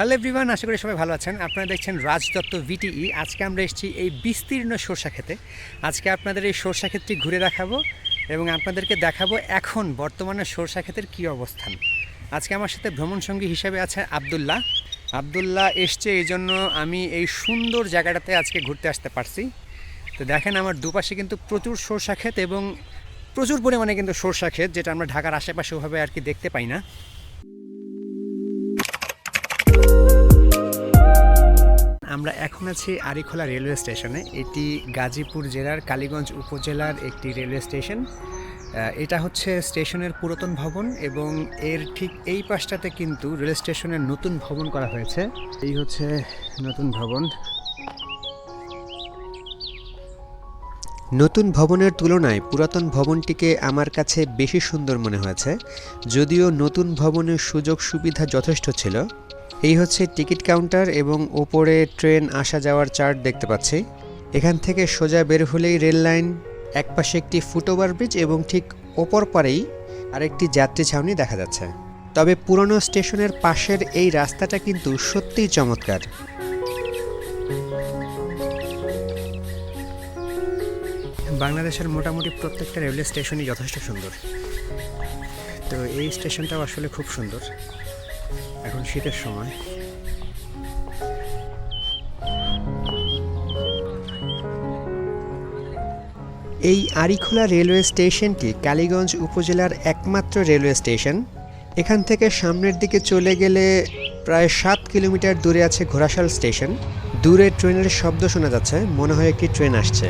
Hello everyone, আশা করি সবাই ভালো আছেন। আপনারা দেখছেন রাজদত্ত ভিটিই। আজকে আমরা এসেছি এই বিস্তীর্ণ সরষা খেতে আজকে আপনাদের এই সরষা ক্ষেতটি ঘুরে দেখাবো এবং আপনাদেরকে দেখাবো এখন বর্তমানে সরষা ক্ষেতের কী অবস্থান। আজকে আমার সাথে ভ্রমণ সঙ্গী হিসেবে আছে আবদুল্লাহ। আবদুল্লাহ এসছে এই জন্য আমি এই সুন্দর জায়গাটাতে আজকে ঘুরতে আসতে পারছি। তো দেখেন আমার দুপাশে কিন্তু প্রচুর সরষা ক্ষেত এবং প্রচুর পরিমাণে কিন্তু সরষা ক্ষেত, যেটা আমরা ঢাকার আশেপাশে ওভাবে আর কি দেখতে পাই না। আমরা এখন আছি আরিখোলা রেলওয়ে স্টেশনে। এটি গাজীপুর জেলার কালীগঞ্জ উপজেলার একটি রেলওয়ে স্টেশন। এটা হচ্ছে স্টেশনের পুরাতন ভবন এবং এর ঠিক এই পাশটাতে কিন্তু রেল স্টেশনের নতুন ভবন করা হয়েছে। এই হচ্ছে নতুন ভবন। নতুন ভবনের তুলনায় পুরাতন ভবনটিকে আমার কাছে বেশি সুন্দর মনে হয়েছে, যদিও নতুন ভবনের সুযোগ সুবিধা যথেষ্ট ছিল। এই হচ্ছে টিকিট কাউন্টার এবং ওপরে ট্রেন আসা যাওয়ার চার্ট দেখতে পাচ্ছি। এখান থেকে সোজা বের হলেই রেল লাইন, একপাশে একটি ফুটওভার ব্রিজ এবং ঠিক ওপর পারেই আরেকটি যাত্রী ছাউনি দেখা যাচ্ছে। তবে পুরনো স্টেশনের পাশের এই রাস্তাটা কিন্তু সত্যিই চমৎকার। বাংলাদেশের মোটামুটি প্রত্যেকটা রেলওয়ে স্টেশনই যথেষ্ট সুন্দর। তো এই স্টেশনটাও আসলে খুব সুন্দর। এখন শীতের সময়। এই আরিখোলা রেলওয়ে স্টেশনটি কালীগঞ্জ উপজেলার একমাত্র রেলওয়ে স্টেশন। এখান থেকে সামনের দিকে চলে গেলে প্রায় সাত কিলোমিটার দূরে আছে ঘোড়াশাল স্টেশন। দূরে ট্রেনের শব্দ শোনা যাচ্ছে, মনে হয় একটি ট্রেন আসছে।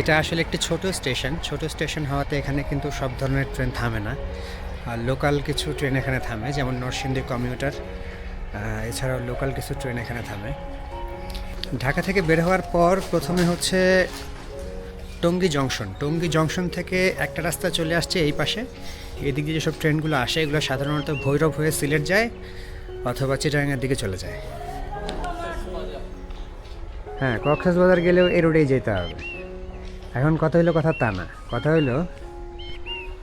এটা আসলে একটি ছোট স্টেশন। ছোট স্টেশন হওয়াতে এখানে কিন্তু সব ধরনের ট্রেন থামে না। আর লোকাল কিছু ট্রেন এখানে থামে, যেমন নরসিংদী কমিউটার এছাড়াও লোকাল কিছু ট্রেন এখানে থামে। ঢাকা থেকে বের হওয়ার পর প্রথমে হচ্ছে টঙ্গী জংশন। টঙ্গী জংশন থেকে একটা রাস্তা চলে আসছে এই পাশে। এদিক দিয়ে যেসব ট্রেনগুলো আসে, এগুলো সাধারণত ভৈরব হয়ে সিলেট যায় অথবা চিটাগাঙের দিকে চলে যায়। হ্যাঁ কক্সবাজার গেলেও এ রোডেই যেতে হবে। এখন কথা হইল কথা তা না। কথা হইল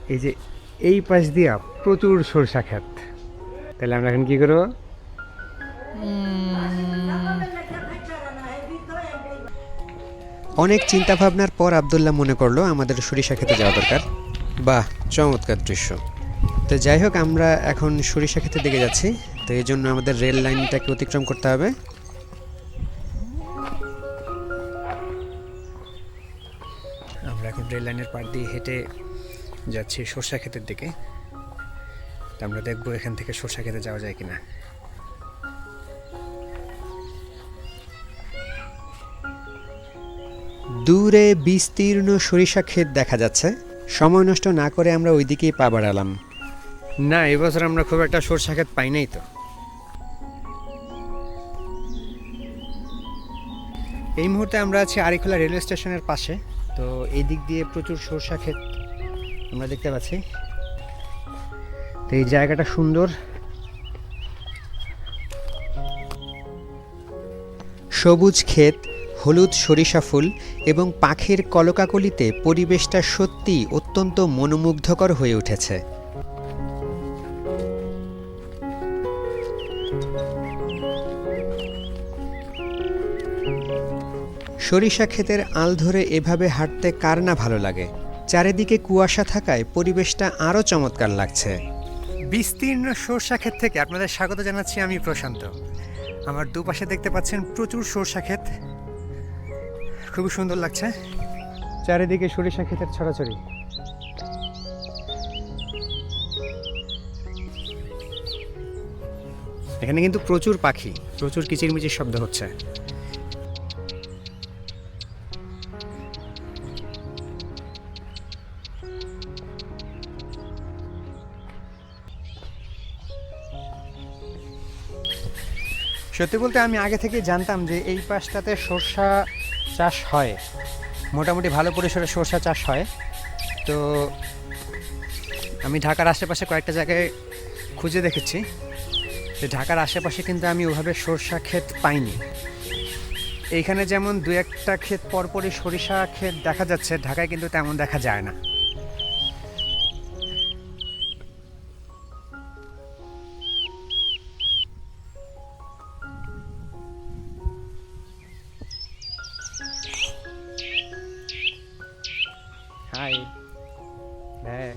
এই যে এই পাশ দিয়া প্রচুর সরষা ক্ষেত। তাহলে আমরা এখন কি করব? অনেক চিন্তা ভাবনার পর আবদুল্লাহ মনে করল আমাদের সরিষা খেতে যাওয়া দরকার। বাহ, চমৎকার দৃশ্য। তো যাই হোক, আমরা এখন সরিষা খেতে দিকে যাচ্ছি। তো এই জন্য আমাদের রেল লাইনটাকে অতিক্রম করতে হবে। রেল লাইনের পার দিয়ে হেঁটে যাচ্ছি সরষা ক্ষেতের দিকে। তা আমরা দেখব এখান থেকে সরষা খেতে যাওয়া যায় কিনা। দূরে বিস্তীর্ণ সরিষা ক্ষেত দেখা যাচ্ছে। সময় নষ্ট না করে আমরা ওইদিকেই পা বাড়ালাম। না এবছর আমরা খুব একটা সরষা ক্ষেত পাই নাই তো। এই মুহূর্তে আমরা আছি আরিখোলা রেলওয়ে স্টেশনের পাশে। তো এই দিক দিয়ে প্রচুর সরষা ক্ষেত আমরা দেখতে পাচ্ছি। তো এই জায়গাটা সুন্দর। সবুজ ক্ষেত, হলুদ সরিষা ফুল এবং পাখির কলকাকলিতে পরিবেশটা সত্যি অত্যন্ত মনোমুগ্ধকর হয়ে উঠেছে। সরিষা ক্ষেতের আল ধরে এভাবে হাঁটতে কার না ভালো লাগে? চারিদিকে কুয়াশা থাকায় পরিবেশটা আরও চমৎকার লাগছে। বিস্তীর্ণ সরষা ক্ষেত থেকে আপনাদের স্বাগত জানাচ্ছি আমি প্রশান্ত। আমার দুপাশে দেখতে পাচ্ছেন প্রচুর সরষা ক্ষেত। খুবই সুন্দর লাগছে। চারিদিকে সরিষা ক্ষেতের ছড়াছড়ি। এখানে কিন্তু প্রচুর পাখি প্রচুর কিচিরমিচির শব্দ হচ্ছে। সত্যি বলতে আমি আগে থেকে জানতাম যে এই পাশটাতে সর্ষা চাষ হয়। মোটামুটি ভালো পরিসরে সর্ষা চাষ হয়। তো আমি ঢাকার আশেপাশে কয়েকটা জায়গায় খুঁজে দেখেছি। যে ঢাকার আশেপাশে কিন্তু আমি ওভাবে সর্ষা ক্ষেত পাইনি। এইখানে যেমন দু একটা ক্ষেত, পরপরই সরিষা ক্ষেত দেখা যাচ্ছে। ঢাকায় কিন্তু তেমন দেখা যায় না। হ্যাঁ।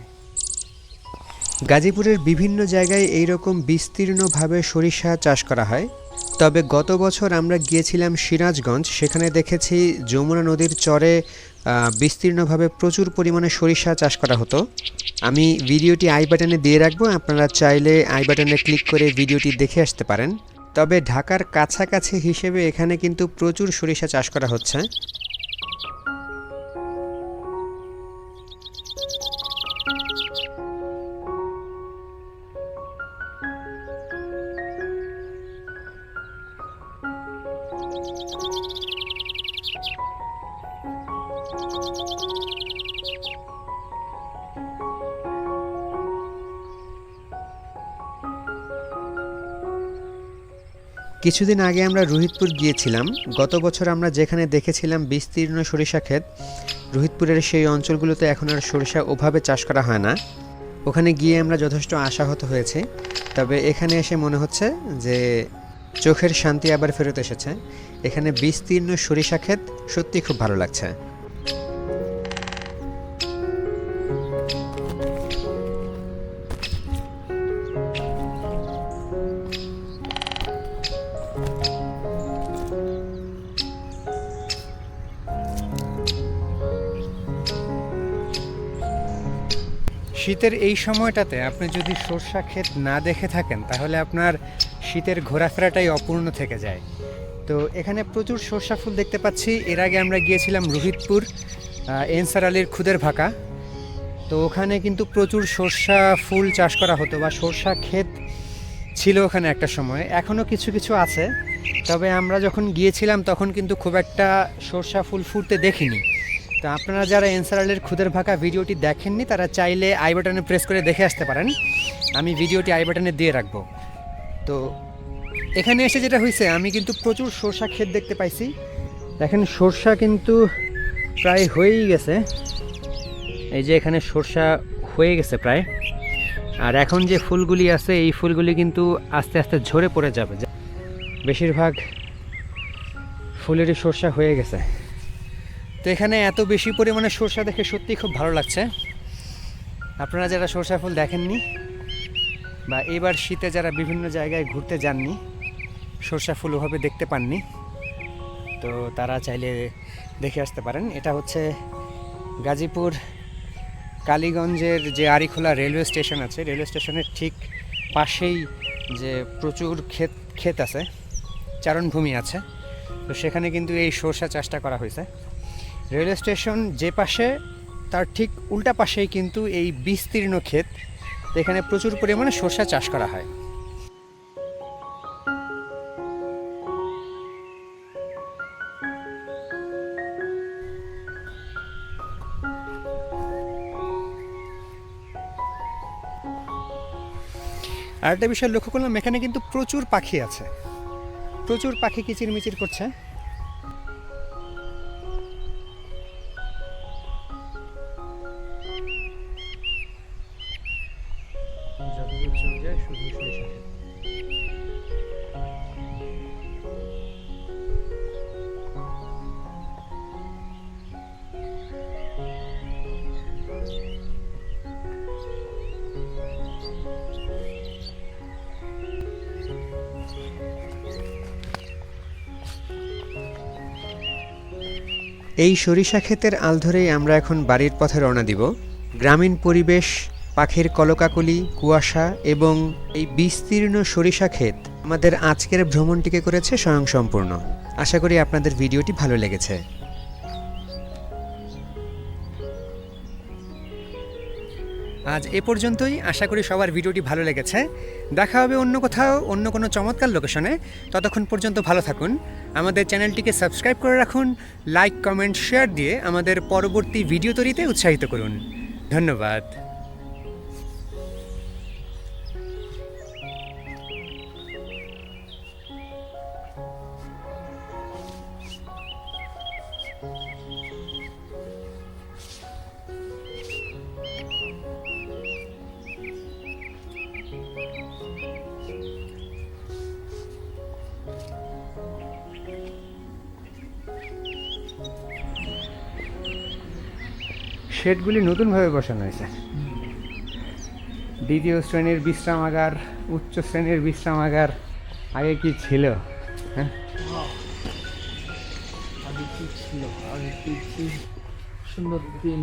গাজীপুরের বিভিন্ন জায়গায় এই রকম বিস্তীর্ণভাবে সরিষা চাষ করা হয়। তবে গত বছর আমরা গিয়েছিলাম সিরাজগঞ্জ, সেখানে দেখেছি যমুনা নদীর চরে বিস্তীর্ণভাবে প্রচুর পরিমাণে সরিষা চাষ করা হতো। আমি ভিডিওটি আই বাটনে দিয়ে রাখব, আপনারা চাইলে আই বাটনে ক্লিক করে ভিডিওটি দেখে আসতে পারেন। তবে ঢাকার কাছাকাছি হিসেবে এখানে কিন্তু প্রচুর সরিষা চাষ করা হচ্ছে। কিছুদিন আগে আমরা রোহিতপুর গিয়েছিলাম। গত বছর আমরা যেখানে দেখেছিলাম বিস্তীর্ণ সরিষা ক্ষেত, রোহিতপুরের সেই অঞ্চলগুলোতে এখন আর সরিষা ওভাবে চাষ করা হয় না। ওখানে গিয়ে আমরা যথেষ্ট আশাহত হয়েছে। তবে এখানে এসে মনে হচ্ছে যে চোখের শান্তি আবার ফেরত এসেছে। এখানে বিস্তীর্ণ সরিষা ক্ষেত সত্যি খুব ভালো লাগছে। শীতের এই সময়টাতে আপনি যদি সর্ষা ক্ষেত না দেখে থাকেন, তাহলে আপনার শীতের ঘোরাফেরাটাই অপূর্ণ থেকে যায়। তো এখানে প্রচুর সর্ষা ফুল দেখতে পাচ্ছি। এর আগে আমরা গিয়েছিলাম রোহিতপুর এনসার আলীর খুদের ভাকা তো ওখানে কিন্তু প্রচুর সর্ষা ফুল চাষ করা হতো বা সর্ষা ক্ষেত ছিল ওখানে একটা সময়। এখনও কিছু কিছু আছে, তবে আমরা যখন গিয়েছিলাম তখন কিন্তু খুব একটা সর্ষা ফুল ফুটতে দেখিনি। তো আপনারা যারা এনসার আলীর খুদের ভাকা ভিডিওটি দেখেননি, তারা চাইলে আই বাটনে প্রেস করে দেখে আসতে পারেন। আমি ভিডিওটি আই বাটনে দিয়ে রাখব। তো এখানে এসে যেটা হয়েছে আমি কিন্তু প্রচুর সর্ষা ক্ষেত দেখতে পাইছি। দেখেন, সর্ষা কিন্তু প্রায় হয়েই গেছে। এই যে এখানে সর্ষা হয়ে গেছে প্রায়। আর এখন যে ফুলগুলি আছে, এই ফুলগুলি কিন্তু আস্তে আস্তে ঝরে পড়ে যাবে। বেশিরভাগ ফুলেরই সর্ষা হয়ে গেছে। তো এখানে এত বেশি পরিমাণে সর্ষা দেখে সত্যি খুব ভালো লাগছে। আপনারা যারা সর্ষা ফুল দেখেননি বা এবার শীতে যারা বিভিন্ন জায়গায় ঘুরতে যাননি, সর্ষা ফুল ওভাবে দেখতে পাননি, তো তারা চাইলে দেখে আসতে পারেন। এটা হচ্ছে গাজীপুর কালীগঞ্জের যে আরিখোলা রেলওয়ে স্টেশন আছে, রেলওয়ে স্টেশনের ঠিক পাশেই যে প্রচুর ক্ষেত ক্ষেত আছে, চারণভূমি আছে। তো সেখানে কিন্তু এই সর্ষা চাষটা করা হয়েছে। রেলওয়ে স্টেশন যে পাশে, তার ঠিক উল্টা পাশেই কিন্তু এই বিস্তীর্ণ ক্ষেত। এখানে প্রচুর পরিমাণে সর্ষা চাষ করা হয়। আর একটা বিষয় লক্ষ্য করলাম, এখানে কিন্তু প্রচুর পাখি আছে। প্রচুর পাখি কিচিরমিচির করছে। এই সরিষা ক্ষেতের আল ধরেই আমরা এখন বাড়ির পথে রওনা দিব। গ্রামীণ পরিবেশ পাখির কলকাকলি, কুয়াশা এবং এই বিস্তীর্ণ সরিষা ক্ষেত আমাদের আজকের ভ্রমণটিকে করেছে স্বয়ংসম্পূর্ণ। আশা করি আপনাদের ভিডিওটি ভালো লেগেছে। আজ এ পর্যন্তই। আশা করি সবার ভিডিওটি ভালো লেগেছে। দেখা হবে অন্য কোথাও, অন্য কোনো চমৎকার লোকেশনে। ততক্ষণ পর্যন্ত ভালো থাকুন। আমাদের চ্যানেলটিকে সাবস্ক্রাইব করে রাখুন। লাইক, কমেন্ট, শেয়ার দিয়ে আমাদের পরবর্তী ভিডিও তৈরিতে উৎসাহিত করুন। ধন্যবাদ। শেডগুলি নতুনভাবে বসানো হয়েছে। দ্বিতীয় শ্রেণির বিশ্রামাগার, উচ্চ শ্রেণির বিশ্রামাগার আগে কি ছিল? হ্যাঁ? সুন্দর দিন